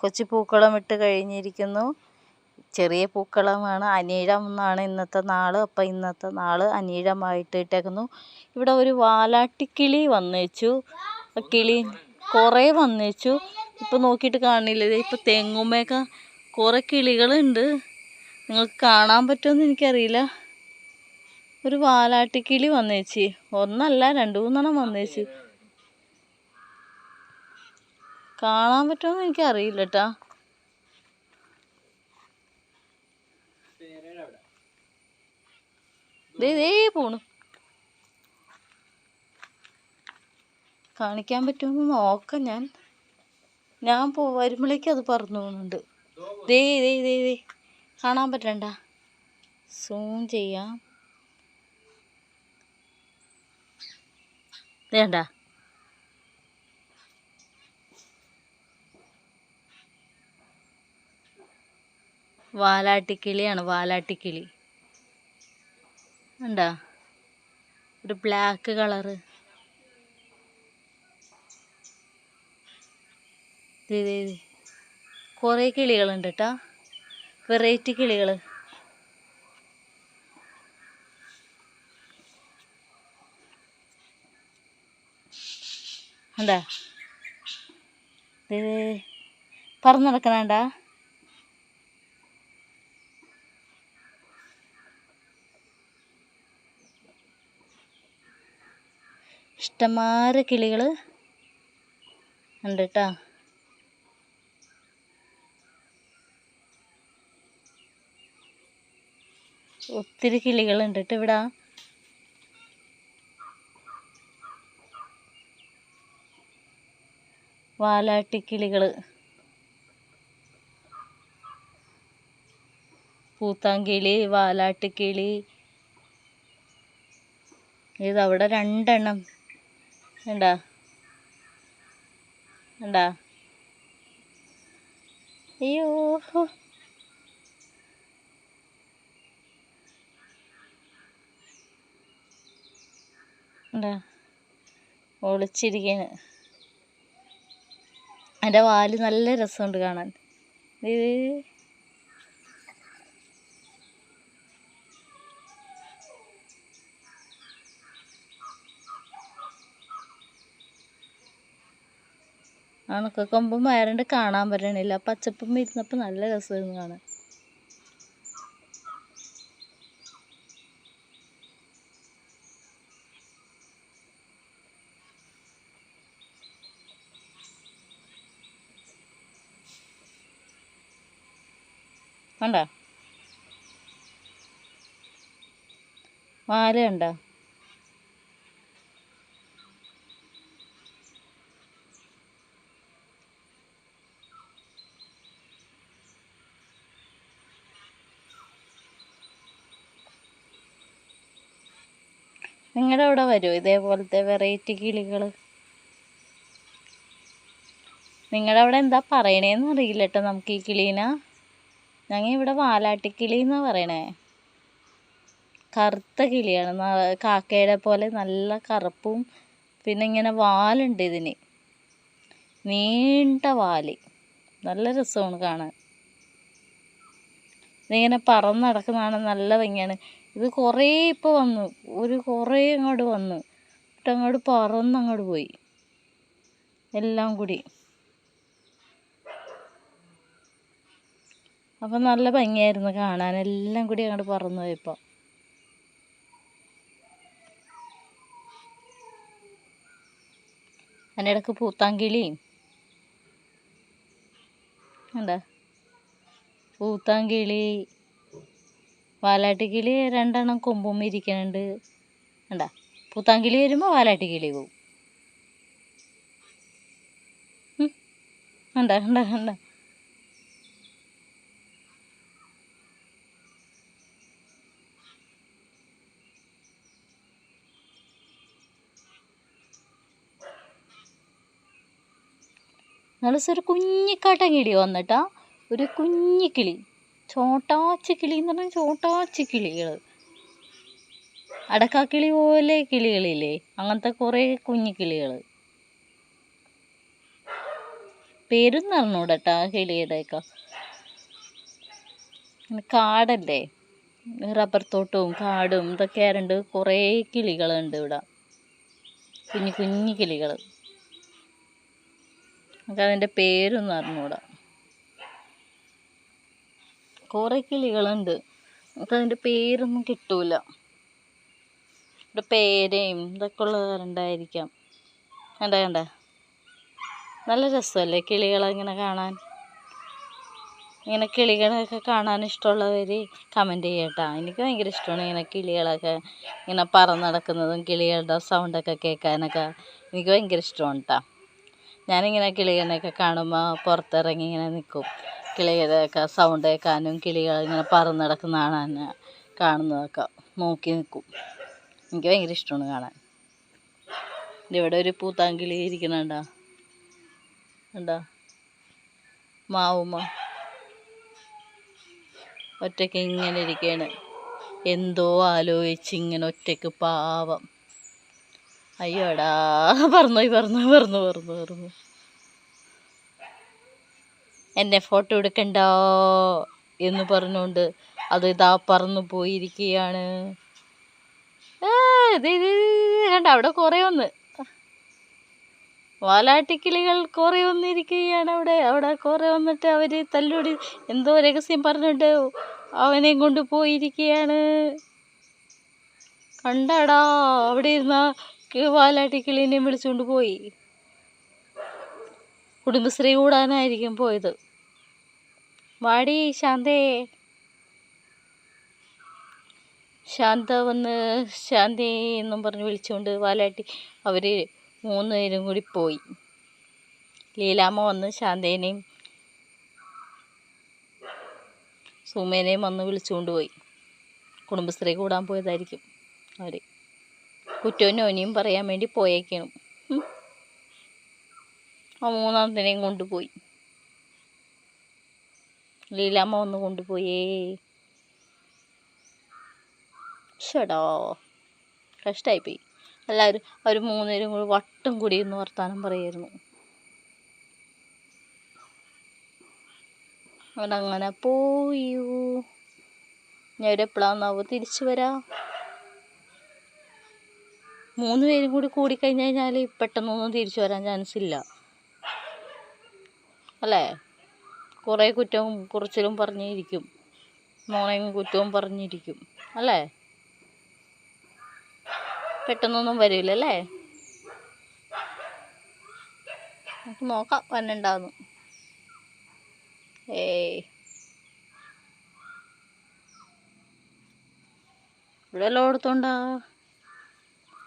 കൊച്ചു പൂക്കളം ഇട്ട് കഴിഞ്ഞിരിക്കുന്നു. ചെറിയ പൂക്കളമാണ്. അനീഴം എന്നാണ് ഇന്നത്തെ നാൾ അപ്പം ഇന്നത്തെ നാൾ അനീഴമായിട്ട് ഇട്ടേക്കുന്നു. ഇവിടെ ഒരു വാലാട്ടിക്കിളി വന്നേച്ചു. കിളി കുറേ വന്നേച്ചു. ഇപ്പം നോക്കിയിട്ട് കാണില്ല? ഇപ്പം തെങ്ങുമ്മയൊക്കെ കുറേ കിളികളുണ്ട്. നിങ്ങൾക്ക് കാണാൻ പറ്റുമെന്ന് എനിക്കറിയില്ല. ഒരു വാലാട്ടിക്കിളി വന്നേച്ചി. ഒന്നല്ല രണ്ട് മൂന്നെണ്ണം വന്നേച്ചു. കാണാൻ പറ്റുമെന്ന് എനിക്കറിയില്ല കേട്ടാ ദേ ദേ പോണു. കാണിക്കാൻ പറ്റുമെന്ന് നോക്കാം ഞാൻ. ഞാൻ പോ വരുമ്പോഴേക്കും അത് പറഞ്ഞു പോകുന്നുണ്ട് ദേ ദേ ദേ ദേ. കാണാൻ പറ്റണ്ട. സൂം ചെയ്യാം. വേണ്ട. വാലാട്ടിക്കിളിയാണ് വാലാട്ടിക്കിളി. ഉണ്ടോ ഒരു ബ്ലാക്ക് കളറ് കുറേ കിളികളുണ്ട് കേട്ടോ വെറൈറ്റി കിളികൾ എന്താ ഇത് പറന്നു നടക്കണണ്ടാ ഇഷ്ടംമാരെ കിളികൾ ഉണ്ട് കേട്ടോ ഒത്തിരി കിളികളുണ്ട് കേട്ടോ ഇവിടെ. വാലാട്ടിക്കിളികൾ പൂത്താങ്കിളി വാലാട്ടിക്കിളി ഇതവിടെ രണ്ടെണ്ണം. ഉണ്ടാ ഉണ്ടാ അയ്യോ. ഉണ്ടാ ഒളിച്ചിരിക്കാണ് എന്റെ വാൽ നല്ല രസമുണ്ട് കാണാൻ. ഇത് അണക്കക്കൊമ്പും വയറുണ്ട് കാണാൻ പറ്റണില്ല. പച്ചപ്പും ഇരുന്നപ്പോൾ നല്ല രസമായിരുന്നു കാണാൻ. കണ്ടോ? മാല ഉണ്ടോ നിങ്ങളുടെ അവിടെ വരുമോ ഇതേപോലത്തെ വെറൈറ്റി കിളികൾ നിങ്ങളുടെ അവിടെ എന്താ പറയണേന്ന് അറിയില്ല കേട്ടോ നമുക്ക് ഈ കിളീന. ഞങ്ങൾ ഇവിടെ വാലാട്ടി കിളി എന്നാണ് പറയണേ. കറുത്ത കിളിയാണ്. കാക്കയുടെ പോലെ നല്ല കറുപ്പും പിന്നെ ഇങ്ങനെ വാലുണ്ട് ഇതിന്. നീണ്ട വാൽ. നല്ല രസമാണ് കാണാൻ. ഇതിങ്ങനെ പറന്ന് നടക്കുന്നതാണ് നല്ല ഭംഗിയാണ്. ഇത് കുറേ ഇപ്പോൾ വന്നു. ഒരു കുറേ അങ്ങോട്ട് വന്നു. എന്നിട്ട് അങ്ങോട്ട് പറന്ന് അങ്ങോട്ട് പോയി. എല്ലാം കൂടി. അപ്പം നല്ല ഭംഗിയായിരുന്നു കാണാൻ. എല്ലാം കൂടി അങ്ങോട്ട് പറന്നു പോയപ്പോൾ അതിന്റെ ഇടയ്ക്ക് പൂത്താങ്കിളിയും എന്താ? പൂത്താങ്കിളി. വാലാട്ടിക്കിളി രണ്ടെണ്ണം കൊമ്പും ഇരിക്കുന്നുണ്ട് കണ്ടാ? പൂത്താങ്കിളി വരുമ്പോൾ വാലാട്ടിക്കിളി പോവും. കണ്ടാ കണ്ടാ കണ്ടാ? നല്ല ഒരു കുഞ്ഞിക്കാട്ടം കിളി വന്നിട്ടാ. ഒരു കുഞ്ഞിക്കിളി. ചോട്ടാച്ചി എന്ന് പറഞ്ഞാൽ ചോട്ടാച്ചി കിളികൾ അടക്കാക്കിളി പോലെ കിളികളില്ലേ? അങ്ങനത്തെ കുറേ കുഞ്ഞിക്കിളികൾ പേരൊന്നും അറിഞ്ഞൂടട്ടാ കിളിയുടെയൊക്കെ. കാടല്ലേ? റബ്ബർ തോട്ടവും കാടും ഇതൊക്കെ ആയതുകൊണ്ട് കുറേ കിളികളുണ്ട് ഇവിടെ. കുഞ്ഞു കുഞ്ഞു കിളികൾ നമുക്ക് അതിന്റെ പേരൊന്നും അറിഞ്ഞൂടാ കുറേ കിളികളുണ്ട്. നമുക്ക് അതിന്റെ പേരൊന്നും കിട്ടൂല. ഇവിടെ പേരയും ഇതൊക്കെ ഉള്ളതുണ്ടായിരിക്കാം കണ്ട കണ്ട? നല്ല രസമല്ലേ കിളികളെ ഇങ്ങനെ കാണാൻ? ഇങ്ങനെ കിളികളൊക്കെ കാണാൻ ഇഷ്ടമുള്ളവർ കമന്റ് ചെയ്യട്ടാ. എനിക്ക് ഭയങ്കര ഇഷ്ടമാണ് ഇങ്ങനെ കിളികളൊക്കെ ഇങ്ങനെ പറന്ന് നടക്കുന്നതും കിളികളുടെ സൗണ്ടൊക്കെ കേൾക്കാനൊക്കെ. എനിക്ക് ഭയങ്കര ഇഷ്ടമാണ് കേട്ടോ ഞാനിങ്ങനെ കിളികളെയൊക്കെ കാണുമ്പോൾ പുറത്തിറങ്ങി ഇങ്ങനെ നിൽക്കും കിളികളുടെയൊക്കെ സൗണ്ട് കേൾക്കാനും കിളികൾ ഇങ്ങനെ പറന്ന് നടക്കുന്ന കാണാൻ കാണുന്നതൊക്കെ നോക്കി നിൽക്കും. എനിക്ക് ഭയങ്കര ഇഷ്ടമാണ് കാണാൻ. ഇവിടെ ഒരു പൂത്താങ്കിളി ഇരിക്കണണ്ടാ ഉണ്ടാ മാവുമ്മ ഒറ്റയ്ക്ക് ഇങ്ങനെ ഇരിക്കുകയാണ് എന്തോ ആലോചിച്ച് ഇങ്ങനെ ഒറ്റയ്ക്ക് പാവം. അയ്യോടാ പറഞ്ഞോയി പറഞ്ഞു പറഞ്ഞു പറഞ്ഞു പറന്നു എന്നെ ഫോട്ടോ എടുക്കണ്ട എന്ന് പറഞ്ഞുകൊണ്ട് അത് ഇതാ പറന്നു പോയിരിക്കുകയാണ്. കണ്ട അവിടെ കുറേ ഒന്ന്. വാലാട്ടിക്കിളികൾ കുറേ വന്നിരിക്കുകയാണ് അവിടെ. അവിടെ കുറേ വന്നിട്ട് അവർ തല്ലുടി എന്തോ രഹസ്യം പറഞ്ഞിട്ട് അവനെയും കൊണ്ട് പോയിരിക്കുകയാണ്. കണ്ടടാ അവിടെ ഇരുന്ന വാലാട്ടിക്കിളിനെയും വിളിച്ചുകൊണ്ട് പോയി. കുടുംബശ്രീ കൂടാനായിരിക്കും പോയത്. വാടി ശാന്തേ. ശാന്ത വന്ന് ശാന്തി എന്നും പറഞ്ഞ് വിളിച്ചുകൊണ്ട് വാലാട്ടി അവർ മൂന്ന് പേരും കൂടി പോയി. ലീലാമ്മ വന്ന് ശാന്തേനെയും സുമേനെയും വന്ന് വിളിച്ചുകൊണ്ട് പോയി. കുടുംബശ്രീ കൂടാൻ പോയതായിരിക്കും അവർ കുറ്റവും നോനിയും പറയാൻ വേണ്ടി പോയേക്കണം. ആ മൂന്നാമത്തിനെയും കൊണ്ടുപോയി. ലീലാമ്മ ഒന്ന് കൊണ്ടുപോയേ. ഷടോ കഷ്ടായിപ്പോയി. എല്ലാവരും അവർ മൂന്നുപേരും കൂടി വട്ടം കൂടി എന്ന് വർത്താനം പറയായിരുന്നു. അവനങ്ങനെ പോയൂ. ഞാൻ എപ്പോഴാന്നാവോ തിരിച്ചു വരാ. മൂന്ന് പേരും കൂടി കൂടിക്കഴിഞ്ഞ് കഴിഞ്ഞാൽ പെട്ടെന്നൊന്നും തിരിച്ചു വരാൻ ചാൻസ് ഇല്ല. അല്ലേ? കുറേ കുറ്റവും കുറച്ചിലും പറഞ്ഞിരിക്കും. നോണയും കുറ്റവും പറഞ്ഞിരിക്കും. അല്ലേ? പെട്ടെന്നൊന്നും വരില്ല അല്ലേ നമുക്ക് നോക്കാം വന്നുണ്ടാവുന്നു. ഏയ്. ഇവിടെ എല്ലായിടത്തുണ്ടാ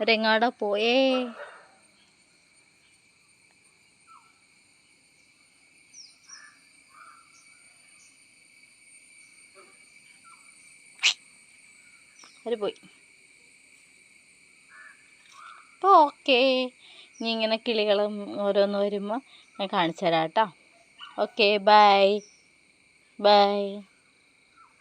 രങ്ങാട പോയേ? അവർ പോയി. അപ്പോൾ ഓക്കേ. ഇനി ഇങ്ങനെ കിളികളും ഓരോന്ന് വരുമ്പോൾ ഞാൻ കാണിച്ചു തരാം കേട്ടോ. Okay bye. ബൈ.